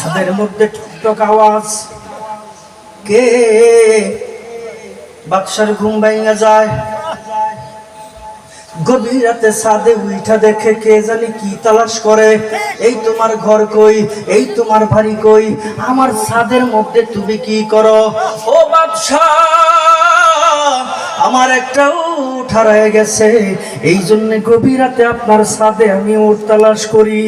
ছাদের মধ্যে ঠকঠক আওয়াজ। কে বাক্সার ঘুম ভাঙা যায়? গভীর রাতে সাদে উইঠা দেখে কে জানি কি তালাশ করে। এই তোমার ঘর কই? এই তোমার বাড়ি কই? আমার ছাদের মধ্যে তুমি কি করো? ও বাদশা আমার একটা উঠ হারায় গেছে। এই জন্য গভীর রাতে আপনার সাথে আমি উঠ তালাশ করি।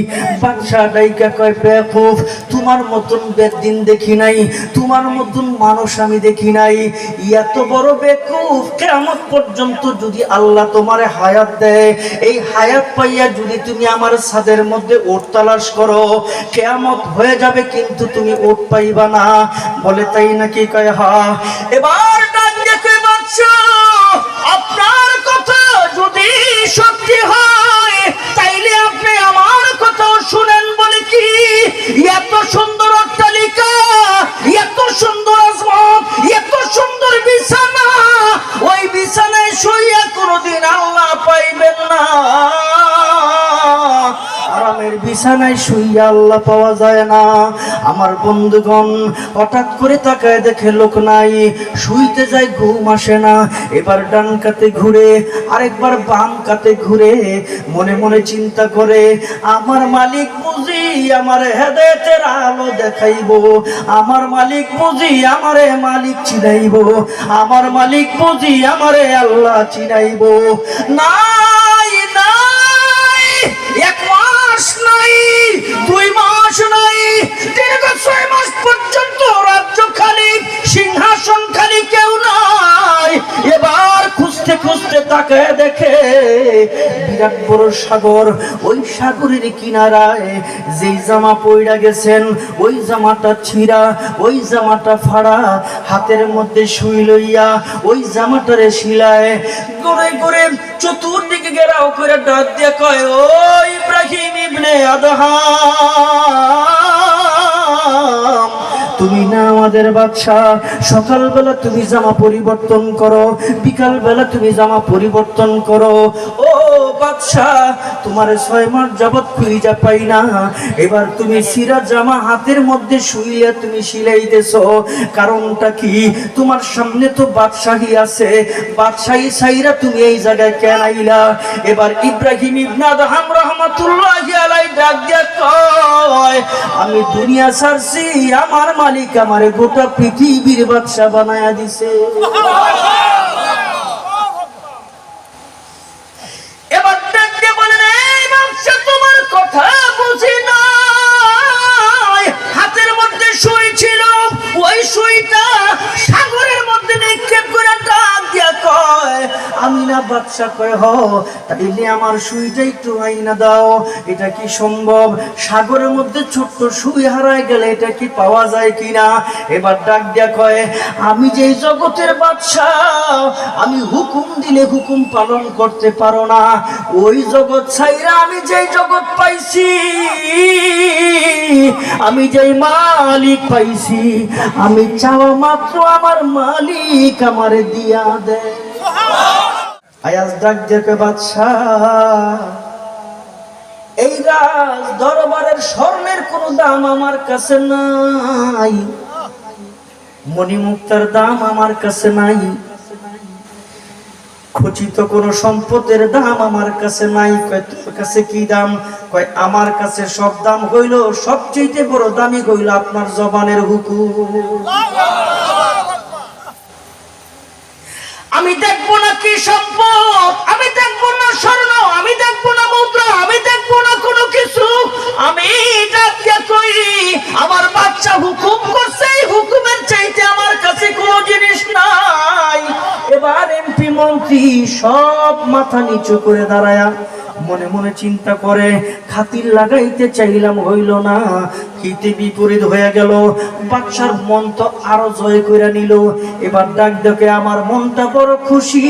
বাদশা ডাইকা কয় বেকুফ তোমার মতন বেদিন দেখি নাই, তোমার মতন মানুষ আমি দেখি নাই। এত বড় বেকুফ কেমন পর্যন্ত যদি আল্লাহ তোমারে হায়াত দেয়, এই হায়াত পাইয়া যদি তুমি আমার ছাদের মধ্যে ওট তালাশ করো, কেয়ামত হয়ে যাবে কিন্তু তুমি ওট পাইবা না। বলে তাই নাকি কয়, হা। এবার বিছানায় শুইয়া আল্লাহ পাওয়া যায় না। আমার বন্ধুগণ, হঠাৎ করে তাকায় দেখে লোক নাই। শুইতে যায়, ঘুম আসে না। এবার ডান কাতে ঘুরে, আরেকবার বাম কাতে ঘুরে, মনে মনে চিন্তা করে, আমার মালিক বুঝি আমার হেদায়েতের আলো দেখাইব। আমার মালিক বুঝি আমারে মালিক চিনাইব। আমার মালিক বুঝি আমারে আল্লাহ চিনাইব। নাই passionate. তাকে দেখে বিরাট বড় সাগর, ওই সাগরের কিনারায় যেই জামা পইড়া গেছেন, ওই জামাটা ছিঁড়া, ওই জামাটা ফাড়া, হাতের মধ্যে শুই লইয়া ওই জামাটারে শিলায় গড়ে গড়ে চতুর্দিকে গেরাও করে ডাক দিয়ে কয়, ও ইব্রাহিম ইবনে না আমাদের বাদশাহ সকালবেলা তুমি জামা পরিবর্তন করো বিকালবেলা তুমি জামা পরিবর্তন করো। ও বাদশা, তোমার ছয় মাস যাবৎ খুঁজা পাই না। এবার তুমি সিরা জামা হাতের মধ্যে শুইয়া তুমি সিলাইতেছ কারণটা কি? তোমার সামনে তো বাদশাহী আছে। বাদশাহী সাইরা তুমি এই জায়গায় কেন আইলা? এবার ইব্রাহিম ইবনা আদহাম রহমাতুল্লাহি আলাই ডাক আমি দুনিয়া ছাড়ছি, আমার মালিক আমারে গোটা পৃথিবীর বাদশা বানায়া দিছে। বাদশা কয়, হ, তাইলে আমার সুইটা একটু আইনা দাও। এটা কি সম্ভব? সাগরের মধ্যে ছোট্ট সুই হারায় গেলে এটা কি পাওয়া যায় কিনা? এবার ডাক কয়, আমি যে জগতের বাদশা আমি হুকুম দিলে হুকুম পালন করতে পারো না। ওই জগৎ ছাইরা আমি যেই জগৎ পাইছি, আমি যেই মালিক পাইছি, আমি চাওয়া মাত্র আমার মালিক আমারে দিয়া দেয়। আয়াজ ডাক দেখে বাদশা, এই রাজ দরবারের স্বর্ণের কোনো দাম আমার কাছে নাই। মণিমুক্তার দাম আমার কাছে নাই। খচিত কোন সম্পদের দাম আমার কাছে নাই। কয়, তোর কাছে কি দাম? কয়, আমার কাছে সব দাম হইল সবচেয়ে বড় দামি হইল আপনার জবানের হুকুম। আমি দেখব না আমি দেখব আমি দেখব আমি দেখব না কোনো কিছু। আমি আমার বাচ্চা হুকুম করছে হুকুমের চাইতে আমার কাছে কোনো জিনিস নাই। এবার এমপি মন্ত্রী সব মাথা নিচু করে দাঁড়ায়া মনে মনে চিন্তা করে, খাতির লাগাইতে চাইলাম হইল না। হিতে বিপরীত হয়ে গেল বাচ্চার মন তো আরও জয় করে নিল। এবার ডাক দেখে আমার মনটা বড় খুশি।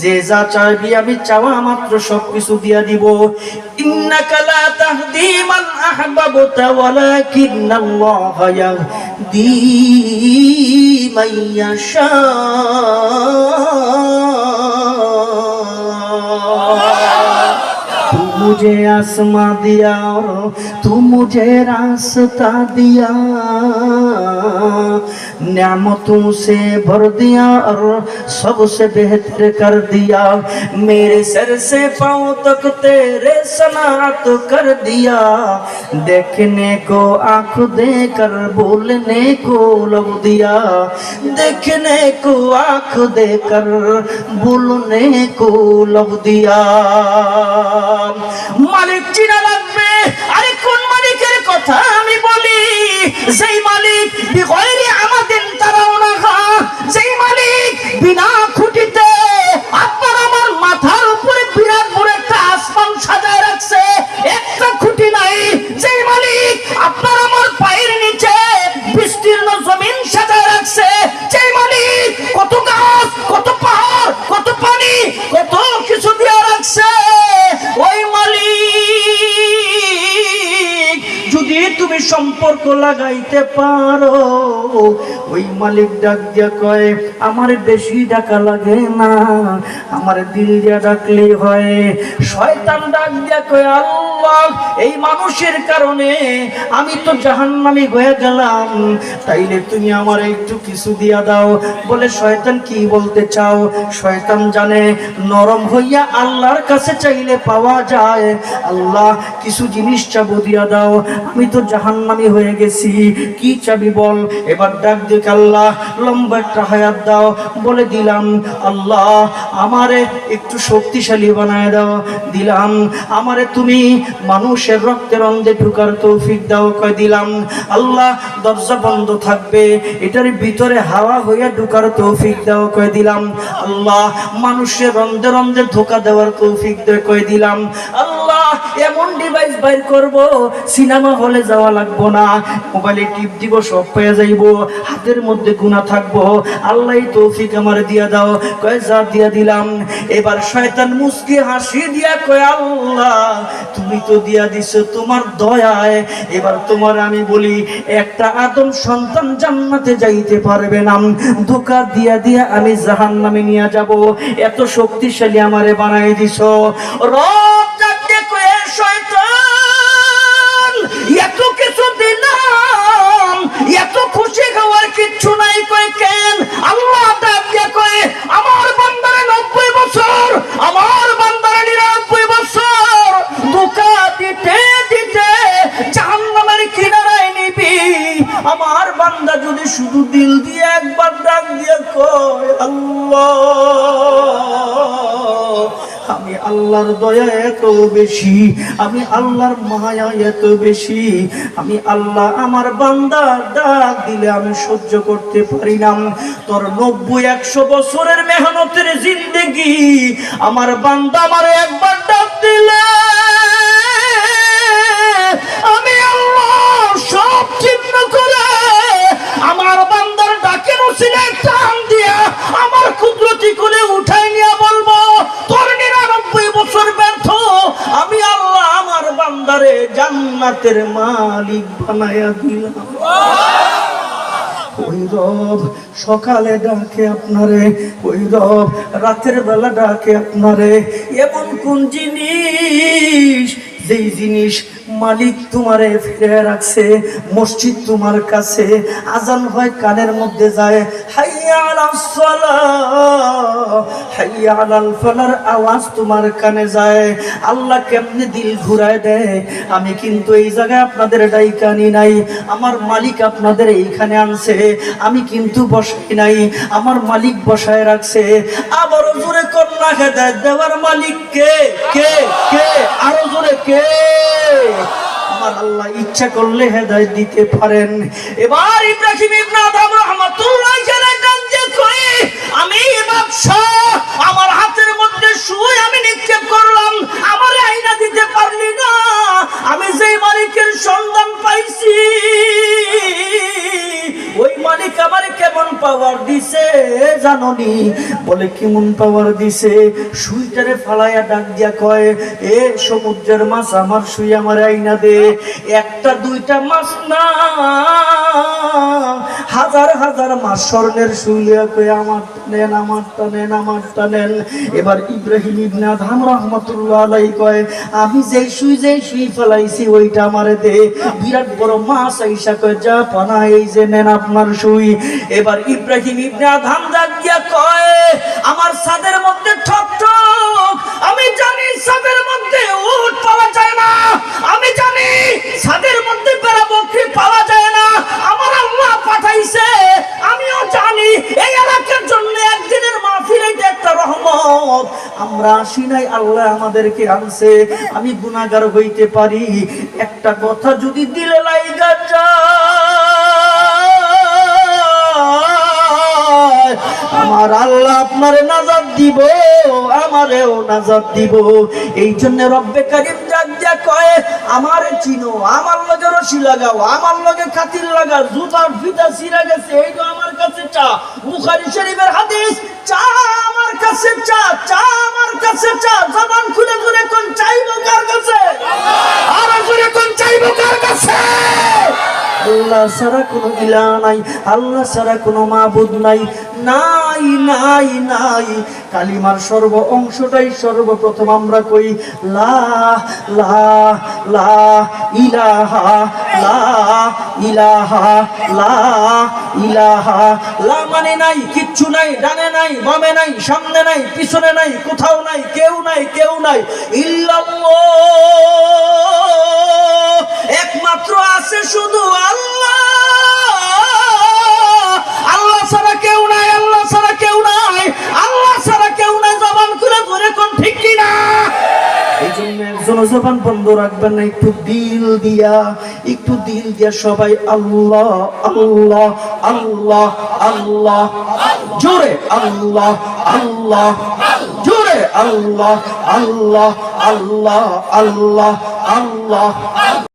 যে যা চাইবি আমি চাওয়া মাত্র সবকিছু দিয়া দিব। ইন্নাকা লা मुझे आसमां दिया और तू मुझे रास्ता दिया। नियामतों से भर दिया और सबसे बेहतर कर दिया। मेरे सर से पाँव तक तेरे सनात कर दिया। देखने को, आँख देकर बोलने को लब दिया। देखने को, आँख देकर बोलने को लब दिया। মালিক চিনা লাগবে? আরে কোন মালিকের কথা আমি বলি? যেই মালিক আমাদের তারা না যেই মালিক বিনা খুঁটিতে যদি তুমি সম্পর্ক লাগাইতে পারো, ওই মালিক ডাক দিয়া কয়, আমার বেশি ডাকা লাগে না, আমার দিল দিয়া ডাকলেই হয়। শয়তান ডাক দিয়া কয়, আল্লাহ এই মানুষের কারণে আমি তো জাহান্নামি হয়ে গেলাম। তাইলে তুমি আমার একটু কিছু দিয়া দাও। বলে, শয়তান কি বলতে চাও? শয়তান জানে, নরম হইয়া আল্লাহর কাছে চাইলে পাওয়া যায়। আল্লাহ, কিছু জিনিস চাবো দিয়া দাও। আমি তো জাহান্নামি হয়ে গেছি। কি চাবি বল? এবার ডাক দিক আল্লাহ, লম্বা একটা হায়াত দাও। বলে, দিলাম। আল্লাহ, আমারে একটু শক্তিশালী বানায় দাও। দিলাম। আমারে তুমি মানুষের রক্তের অন্ধে ঢুকার তৌফিক দাও কয় দিলাম। আল্লাহ দরজা বন্ধ থাকবে। এটার ভিতরে হাওয়া হইয়া ঢুকার তৌফিক দাও, কয় দিলাম। আল্লাহ মানুষের রন্ধে রন্ধে ধোকা দেওয়ার তৌফিক দেয় কয় দিলাম। আল্লাহ, এমন ডিভাইস বাইর করব, সিনেমা হলে যাওয়া লাগবো না। মোবাইলে টিপ দিব, সব পেয়ে যাইব। হাতের মধ্যে গুণা থাকব। আল্লাহ তৌফিক আমার দিয়া দাও। কয়, যা দিয়া দিলাম। এবার শয়তান মুসকি হাসি দিয়া কয়ে, আল্লাহ, তুমি তো দিয়া দিছো তোমার দয়ায়। এবার তোমার আমি বলি, একটা আদম সন্তান জান্নাতে যাইতে পারবে না। ধোকা দিয়া দিয়া আমি জাহান নামে নিয়ে যাব। এত শক্তিশালী আমারে বানাই দিছ। রব আমি আল্লাহর দয়া এত বেশি, আমি আল্লাহর মায়া এত বেশি, আমি আল্লাহ আমার বান্দার ডাক দিলে আমি সহ্য করতে পারি না। তোর নব্বই, একশো বছরের মেহনতের জিন্দেগি, আমার বান্দা আমার একবার ডাক দিলে। জান্নাতের মালিক বানায়া দিলাম। ওই রব সকালে ডাকে আপনারে ওই রব রাতের বেলা ডাকে আপনারে, এমন কোন জিনিস যেই জিনিস মালিক তোমারে ফিরে রাখছে, মসজিদ তোমার কাছে, আজান হয় কানের মধ্যে যায় আলাল আওয়াজ তোমার কানে যায়। আল্লাহ কেমনে দিল ঘুরায় দেয়? আমি কিন্তু এই জায়গায় আপনাদের ডাইকানি নাই, আমার মালিক আপনাদের এইখানে আনছে, আমি কিন্তু বসাই নাই, আমার মালিক বসায় রাখছে। আবারও জোরে কন্যা হেদায় দেওয়ার মালিক কে? কে? কে? আরও জোরে কে? আমার আল্লাহ ইচ্ছা করলে হেদায় দিতে পারেন। এবার ইব্রাহিম ইবনে আমি বাদশাহ, আমার হাতের মধ্যে শুয়ে আমি নিক্ষেপ করলাম। পাওয়ার দিছে, জাননি। বলে কেমন পাওয়ার দিছে? সুইটারে ফালাইয়া ডাক দিয়া কয়, এ সমুদ্রের মাছ আমার শুই আমার আইনা দে, একটা দুইটা মাছ না। হাজার হাজার মাস স্বর্ণের এবার ইব্রাহিম আমি যেই শুই যেই শুই ফেলাইছি, ওইটা আমারে দে। বিরাট বড় মাছ আইসা কয়, যা পানা, এই যে নেন আপনার শুই এবার ইব্রাহিম ইবনে আদহাম ডাক কয় আসি নাই, আল্লাহ আমাদেরকে আনছে। আমি গুনাহগার হইতে পারি। একটা কথা যদি দিলে লাইগা আমার আল্লাহ আপনার নাজাদ দিব, আমারেও নাজাদ দিব। এই জন্য রব্বে কারিম ডাক দিয়া কয়, আমার চিনো, আমার লগে রশি লাগাও, আমার লগে খাতির লাগাও, জুতার ফিতা সিরা গেছে, এই তো আমার কাছে চা। বুখারী শরীফের হাদিস, চা আল্লাহ ছাড়া কোনো ইলা নাই, আল্লাহ ছাড়া কোনো মাবুদ নাই নাই নাই নাই। কালিমার সর্ব অংশটাই সর্বপ্রথম আমরা কই, লা লা লা, ইলাহা মানে নাই, কিচ্ছু নাই, ডানে নাই, বামে নাই, সামনে নাই, পিছনে নাই, কোথাও নাই, কেউ নাই কেউ নাই, ইল্লাল্লাহ। একমাত্র আছে শুধু আল্লাহ। আল্লাহ ছাড়া কেউ নাই, আল্লাহ জবান বন্ধ রাখবেন না, একটু দিল দিয়া, একটু দিল দিয়া সবাই আল্লাহ আল্লাহ আল্লাহ আল্লাহ, জোরে আল্লাহ আল্লাহ, জোরে আল্লাহ আল্লাহ আল্লাহ আল্লাহ আল্লাহ।